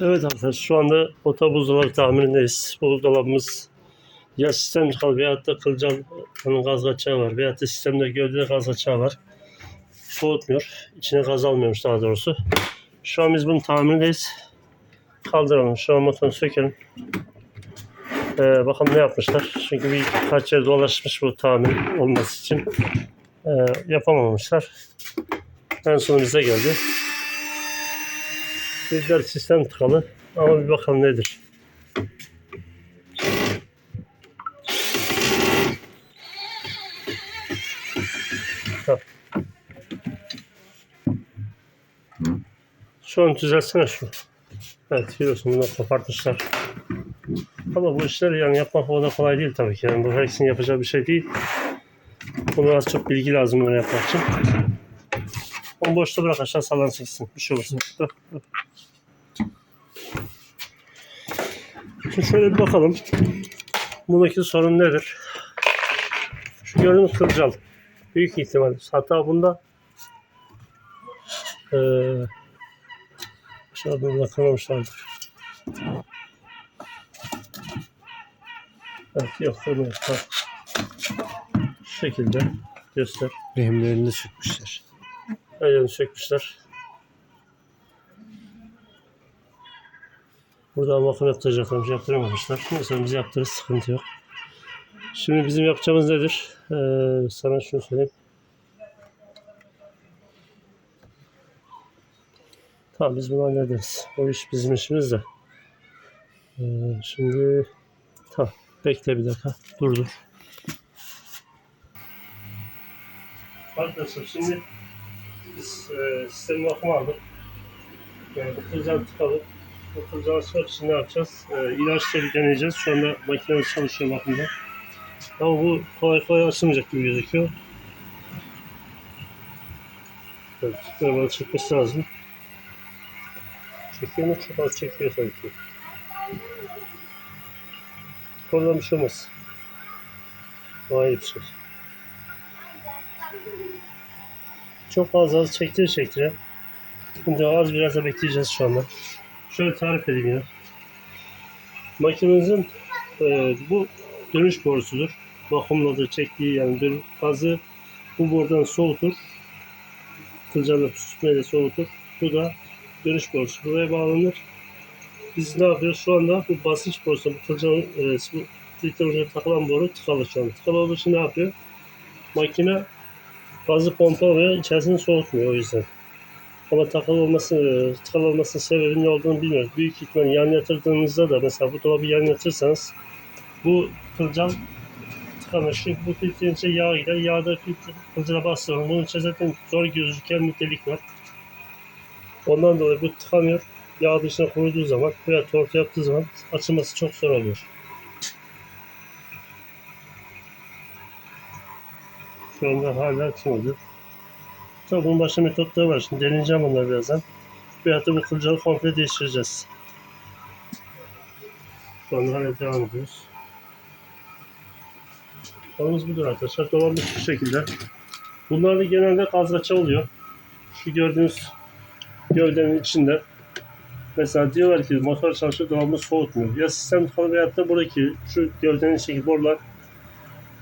Evet arkadaşlar şu anda ota buzdolabı tamirindeyiz. Buzdolabımız ya sistem tıkalı veyahut da kılcalın gaz kaçağı var veyahut da sistemde gövdede gaz kaçağı var. Soğutmuyor. İçine gaz almıyormuş daha doğrusu. Şu an biz bunun tamirindeyiz. Kaldıralım. Şu an motorunu sökelim. Ee, bakalım ne yapmışlar. Çünkü bir kaç yer dolaşmış bu tamir olması için. Ee, yapamamışlar. En son bize geldi. Bizler sistem tıkalı ama bir bakalım nedir. Ha. Şu an düzelsene şu. Evet biliyorsun bunu kopartmışlar. Ama bu işleri yani yapmak o da kolay değil tabii ki. Yani bu herkesin yapacağı bir şey değil. Buna az çok bilgi lazım bunu yapmak için. Onu boşta bırak aşağı sallansın gitsin. Bir şey bırak. Şimdi şöyle bir bakalım. Bundaki sorun nedir? Şu gördüğünüz kılcal. Büyük ihtimal. Hatta bunda eee aşağıda bakamamışlardır. Evet yok. Ha. Şu şekilde göster. Lehimlerini sökmüşler. Ayağını sökmüşler. Burada vakum yaptıracaklarmış, yaptıramamışlar. Neyse biz yaptırırız, sıkıntı yok. Şimdi bizim yapacağımız nedir? Ee, sana şunu söyleyeyim. Tamam biz bunu hallederiz. O iş bizim işimiz de. Ee, şimdi tamam bekle bir dakika. Dur dur. Arkadaşlar şimdi biz e, sistemi bakıma aldık. Yani bu kılcal tıkalı. Kılcal açmak için ne yapacağız? E, ilaç çelik deneyeceğiz. Şu anda makinemiz çalışıyor bakımda. Ama bu kolay kolay açılmayacak gibi gözüküyor. Evet, bana çekmesi lazım. Çekiyor mu? Çok az çekiyor sanki. Oradan şey olmaz. Daha iyi bir şey. Çok az az çektire çektire. Şimdi az biraz da bekleyeceğiz şu anda. Şöyle tarif edeyim ya. Makinemizin e, bu dönüş borusudur. Vakumladığı çektiği yani dönüş gazı bu borudan soğutur. Kılcalla püskürtmeyle soğutur. Bu da dönüş borusu. Buraya bağlanır. Biz ne yapıyoruz? Şu anda bu basınç borusu, bu kılcalın e, takılan boru tıkalı şu an. Tıkalı olduğu için ne yapıyor? Makine gazı pompalıyor, içerisini soğutmuyor o yüzden. Ama takılı olması, tıkalı olmasının sebebi ne olduğunu bilmiyoruz. Büyük ihtimal yan yatırdığınızda da mesela bu dolabı yan yatırsanız bu kılcal tıkanır. Bu filtrenin içine yağ gider. Yağda filtre kılcala bastırır. Bunun içinde zaten zor gözüken bir delik var. Ondan dolayı bu tıkanıyor. Yağ dışına koyduğu zaman veya tortu yaptığı zaman açılması çok zor oluyor. Şu anda hala açılmadı. Tabii bunun başka metotları var. Şimdi deneyeceğim onları birazdan. Veyahut da bu kılcalı komple değiştireceğiz. Şu anda hala devam ediyoruz. Konumuz budur arkadaşlar. Dolabımız şu şekilde. Bunlarda genelde gaz kaça oluyor. Şu gördüğünüz gövdenin içinde. Mesela diyorlar ki motor çalışıyor dolabımız soğutmuyor. Ya sistem tıkalı veyahut da buradaki şu gövdenin içindeki borular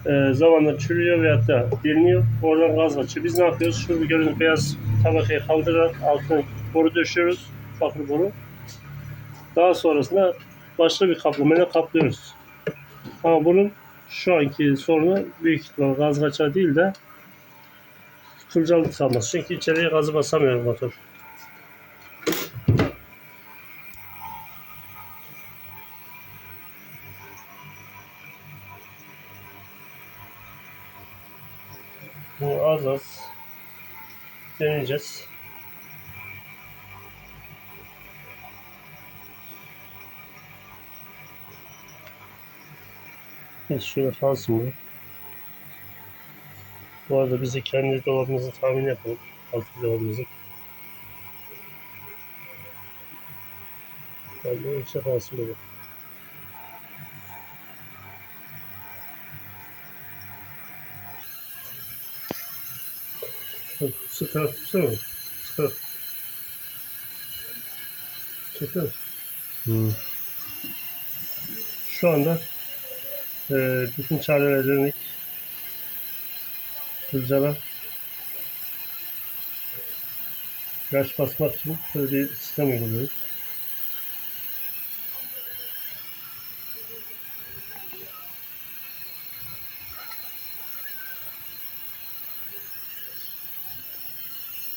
e, zamanla çürüyor veyahut da deliniyor. Oradan gaz kaçıyor. Biz ne yapıyoruz? Şu gördüğünüz beyaz tabakayı kaldırarak altına boru döşüyoruz. Bakır boru. Daha sonrasında başka bir kaplamayla kaplıyoruz. Ama bunun şu anki sorunu büyük ihtimal gaz kaçağı değil de kılcalı tıkanması. Çünkü içeriye gazı basamıyor motor. Bunu az az deneyeceğiz. Evet, şöyle kalsın bu. Bu arada biz de kendi dolabımızı tahmin yapalım. Altı dolabımızı. Ben de içe kalsın böyle. Sıkar, tutsana. Sıkar. Çeker. Hı. Şu anda e, bütün çareler dönük Kılcala yaş basmak için böyle bir sistem uyguluyoruz.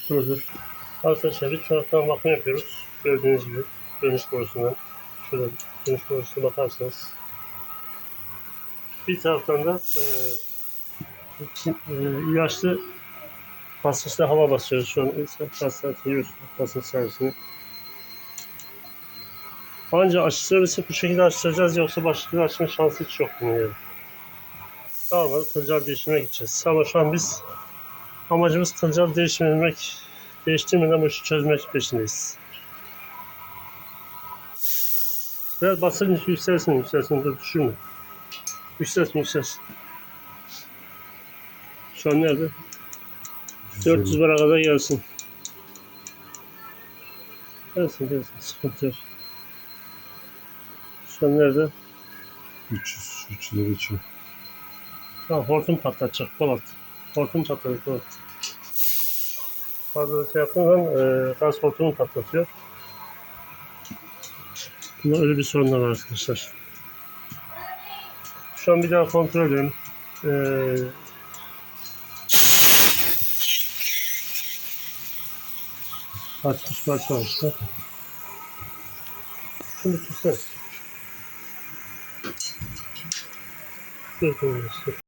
Dur dur. Arkadaşlar bir taraftan bakım yapıyoruz. Gördüğünüz gibi dönüş borusundan. Şurada dönüş borusuna bakarsanız. Bir taraftan da e, e, ilaçlı basınçlı hava basıyoruz. Şu an basınç basınç servisini. Ancak servisi bu şekilde açtıracağız yoksa başka açma şansı hiç yok bunun yani. Tamam, kılcal değişime gideceğiz. Ama şu an biz amacımız kılcal değiştirmek, değiştirmeden bu işi çözmek peşindeyiz. Biraz basınç yükselsin, yükselsin, dur düşürme. Yükselsin, yükselsin. Şu an nerede? 400 bara kadar gelsin. Gelsin, gelsin, sıkıntı yok. Şu an nerede? 300, 300'e geçiyor. Ha, hortum patlatacak Polat. Hortum patladı Polat. Fazla şey yaptığın zaman e, gaz hortumu patlatıyor. Bunda öyle bir sorun var arkadaşlar. Şu an bir daha kontrol edelim. E, parça var. Şunu tutsana. Dur, dur, dur.